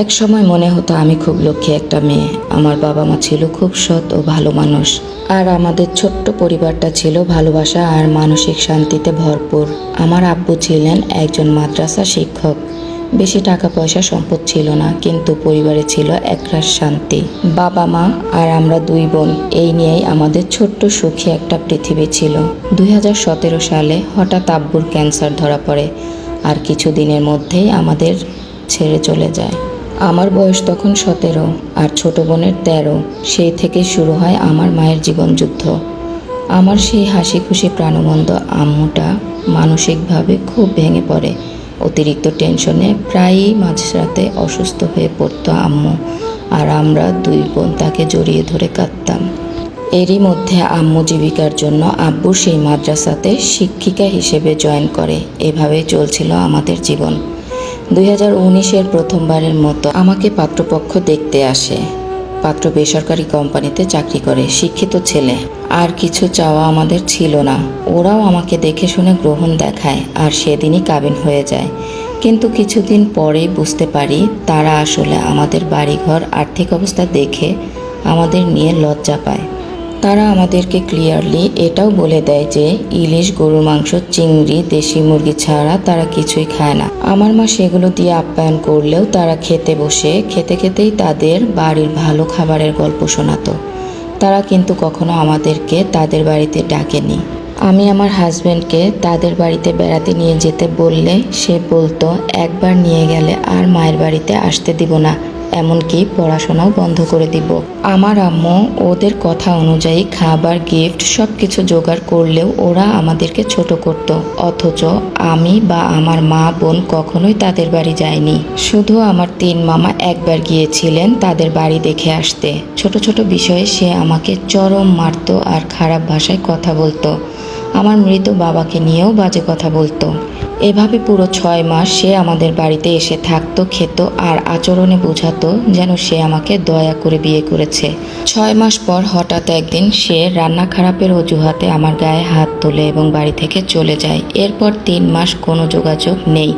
এক সময় মনে হতো আমি খুব লক্ষ্মী একটা মেয়ে। আমার বাবা মা ছিল খুব সৎ ও ভালো মানুষ। আর আমাদের ছোট্ট পরিবারটা ছিল ভালোবাসা আর মানসিক শান্তিতে ভরপুর। আমার আব্বু ছিলেন একজন মাদ্রাসা শিক্ষক। বেশি টাকা পয়সা সম্পদ ছিল না, কিন্তু পরিবারে ছিল একরাশ শান্তি। বাবা মা আর আমরা দুই বোন, এই নিয়েই আমাদের ছোট্ট সুখী একটা পৃথিবী ছিল। দুই হাজার সতেরো সালে হঠাৎ আব্বুর ক্যান্সার ধরা পড়ে আর কিছু দিনের মধ্যেই আমাদের ছেড়ে চলে যায়। আমার বয়স তখন সতেরো আর ছোট বোনের তেরো। সেই থেকে শুরু হয় আমার মায়ের জীবনযুদ্ধ। আমার সেই হাসি খুশি প্রাণবন্ত আম্মুটা মানসিকভাবে খুব ভেঙে পড়ে। অতিরিক্ত টেনশনে প্রায়ই মাঝরাতে অসুস্থ হয়ে পড়তো আম্মু আর আমরা দুই বোন তাকে জড়িয়ে ধরে কাঁদতাম। এরই মধ্যে আম্মু জীবিকার জন্য আব্বু সেই মাদ্রাসাতে শিক্ষিকা হিসেবে জয়েন করে। এভাবেই চলছিল আমাদের জীবন। দুই হাজার উনিশের প্রথমবারের মতো আমাকে পাত্রপক্ষ দেখতে আসে। পাত্র বেসরকারি কোম্পানিতে চাকরি করে, শিক্ষিত ছেলে। আর কিছু চাওয়া আমাদের ছিল না। ওরাও আমাকে দেখে শুনে গ্রহণ দেখায় আর সেদিনই কাবিন হয়ে যায়। কিন্তু কিছুদিন পরেই বুঝতে পারি তারা আসলে আমাদের বাড়িঘর আর্থিক অবস্থা দেখে আমাদের নিয়ে লজ্জা পায়। তারা আমাদেরকে ক্লিয়ারলি এটাও বলে দেয় যে, ইলিশ, গরুর মাংস, চিংড়ি, দেশি মুরগি ছাড়া তারা কিছুই খায় না। আমার মা সেগুলো দিয়ে আপ্যায়ন করলেও তারা খেতে বসে, খেতে খেতেই তাদের বাড়ির ভালো খাবারের গল্প শোনাতো। তারা কিন্তু কখনো আমাদেরকে তাদের বাড়িতে ডাকেনি। আমি আমার হাজব্যান্ডকে তাদের বাড়িতে বেড়াতে নিয়ে যেতে বললে সে বলতো, একবার নিয়ে গেলে আর মায়ের বাড়িতে আসতে দিব না। এমনকি পড়াশোনাও বন্ধ করে দিব। আমার আম্মু ওদের কথা অনুযায়ী খাবার গিফট সব কিছু জোগাড় করলেও ওরা আমাদেরকে ছোট করত। অথচ আমি বা আমার মা বোন কখনোই তাদের বাড়ি যায়নি। শুধু আমার তিন মামা একবার গিয়েছিলেন তাদের বাড়ি দেখে আসতে। ছোট ছোট বিষয়ে সে আমাকে চরম মারতো আর খারাপ ভাষায় কথা বলতো। আমার মৃত বাবাকে নিয়েও বাজে কথা বলতো। এভাবে পুরো ছয় মাস সে আমাদের বাড়িতে এসে থাকতো, খেত আর আচরণে বোঝাতো যেন সে আমাকে দয়া করে বিয়ে করেছে। ছয় মাস পর হঠাৎ একদিন সে রান্না খারাপের অজুহাতে আমার গায়ে হাত তোলে এবং বাড়ি থেকে চলে যায়। এরপর তিন মাস কোনো যোগাযোগ নেই।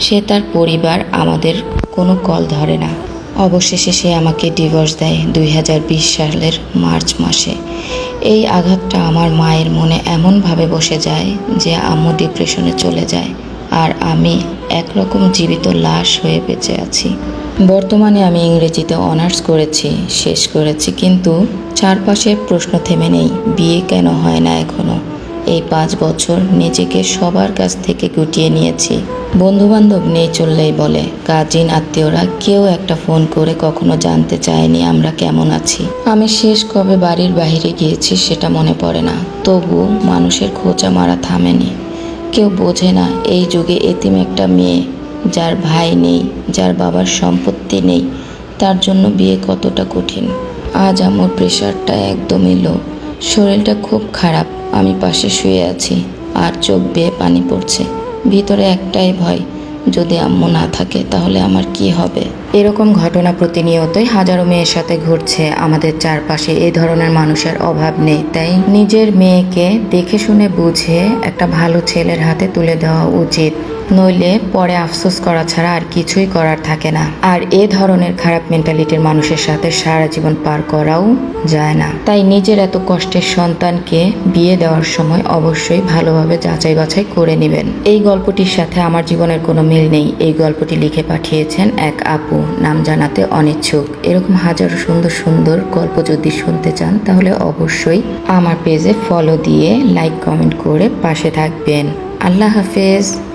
সে তার পরিবার আমাদের কোনো কল ধরে না। অবশেষে সে আমাকে ডিভোর্স দেয় দুই হাজার বিশ সালের মার্চ মাসে। এই আঘাতটা আমার মায়ের মনে এমনভাবে বসে যায় যে আম্মু ডিপ্রেশনে চলে যায় আর আমি একরকম জীবিত লাশ হয়ে বেঁচে আছি। বর্তমানে আমি ইংরেজিতে অনার্স করেছি, শেষ করেছি, কিন্তু চারপাশে প্রশ্ন থেমে নেই, বিয়ে কেন হয় না এখনও? এই পাঁচ বছর নিজেকে সবার কাছ থেকে গুটিয়ে নিয়েছি। বন্ধুবান্ধব নেই চললেই বলে। কাজিন আত্মীয়রা কেউ একটা ফোন করে কখনো জানতে চায়নি আমরা কেমন আছি। আমি শেষ কবে বাড়ির বাইরে গিয়েছি সেটা মনে পড়ে না। তবু মানুষের খোঁচা মারা থামেনি। কেউ বোঝে না এই যুগে এতিম একটা মেয়ে, যার ভাই নেই, যার বাবার সম্পত্তি নেই, তার জন্য বিয়ে কতটা কঠিন। আজ আমার প্রেশারটা একদমই লো শরীরটা খুব খারাপ। আমি পাশে শুয়ে আছি, আর চোখ বেয়ে পানি পড়ছে। ভিতরে একটাই ভয়, যদি আম্মু না থাকে তাহলে আমার কি হবে? এরকম ঘটনা প্রতিনিয়তই হাজারো মেয়ের সাথে ঘটছে। আমাদের চারপাশে এই ধরনের মানুষের অভাব নেই, তাই নিজের মেয়েকে দেখে শুনে বুঝে একটা ভালো ছেলের হাতে তুলে দেওয়া উচিত। নইলে পরে আফসোস করা ছাড়া আর কিছুই করার থাকে না। আর এ ধরনের খারাপ মেন্টালিটির মানুষের সাথে সারা জীবন পার করাও যায় না। তাই নিজের এত কষ্টের সন্তানকে বিয়ে দেওয়ার সময় অবশ্যই ভালোভাবে যাচাই বাছাই করে নেবেন। এই গল্পটির সাথে আমার জীবনের কোনো মিল নেই। এই গল্পটি লিখে পাঠিয়েছেন এক আপু। নাম জানাতে অনিচ্ছুক। এরকম হাজারো সুন্দর সুন্দর গল্প যদি শুনতে চান, তাহলে অবশ্যই আমার পেজে ফলো দিয়ে লাইক কমেন্ট করে পাশে থাকবেন। আল্লাহ হাফেজ।